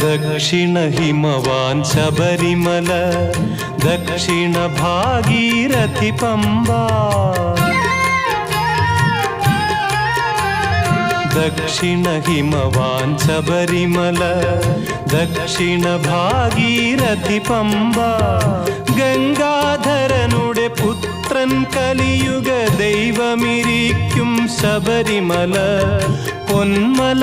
ദക്ഷിണ ഹിമവാൻ ശബരിമല ദക്ഷിണ ഭാഗീരഥി പമ്പ ദക്ഷിണ ഹിമവാൻ ശബരിമല ദക്ഷിണ ഭാഗീരഥി പമ്പ ഗംഗാധരനുടെ പുത്രൻ കലിയുഗ ദൈവമിരിക്കും ശബരിമല പൊന്മല